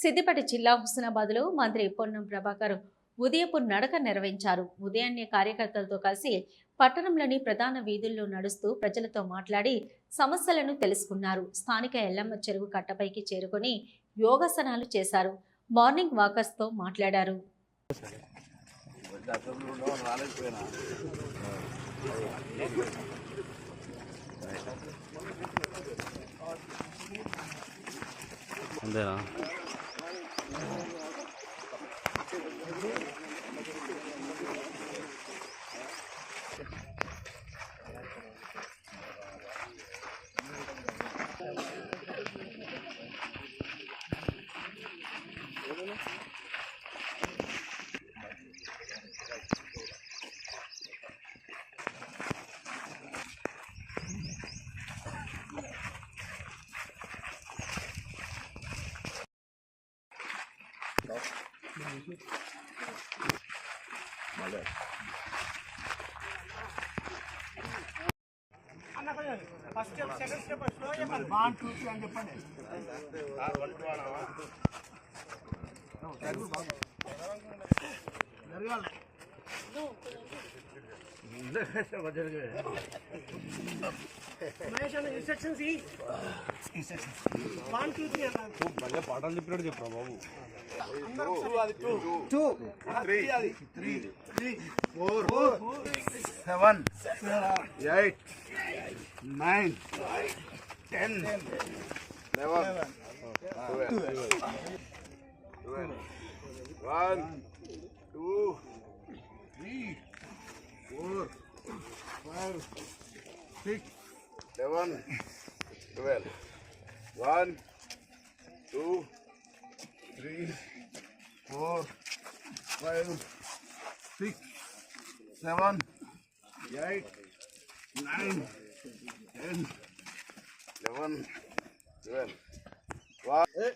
సిద్దిపేట జిల్లా హుస్నాబాద్లో మంత్రి పొన్నం ప్రభాకర్ ఉదయపు నడక నిర్వహించారు. ఉదయాన్నే కార్యకర్తలతో కలిసి పట్టణంలోని ప్రధాన వీధుల్లో నడుస్తూ ప్రజలతో మాట్లాడి సమస్యలను తెలుసుకున్నారు. స్థానిక ఎల్లమ్మ చెరువు కట్టపైకి చేరుకొని యోగాసనాలు చేశారు. మార్నింగ్ వాకర్స్తో మాట్లాడారు. అంతేనా? First step second step slow చెప్పండి వన్ టూ త్రీ అని చెప్పండి జరగాలి ఇన్స్ట్రక్షన్స్ ఈ వన్ టూ త్రీ అన్న భలే పాటలు చెప్పినట్టు చెప్పరా బాబు టూ త్రీ అది three three four seven eight nine ten eleven four, five, six, seven, twelve. One, two, three, four, five, six, seven, eight, nine, ten, eleven, twelve. One. Eight.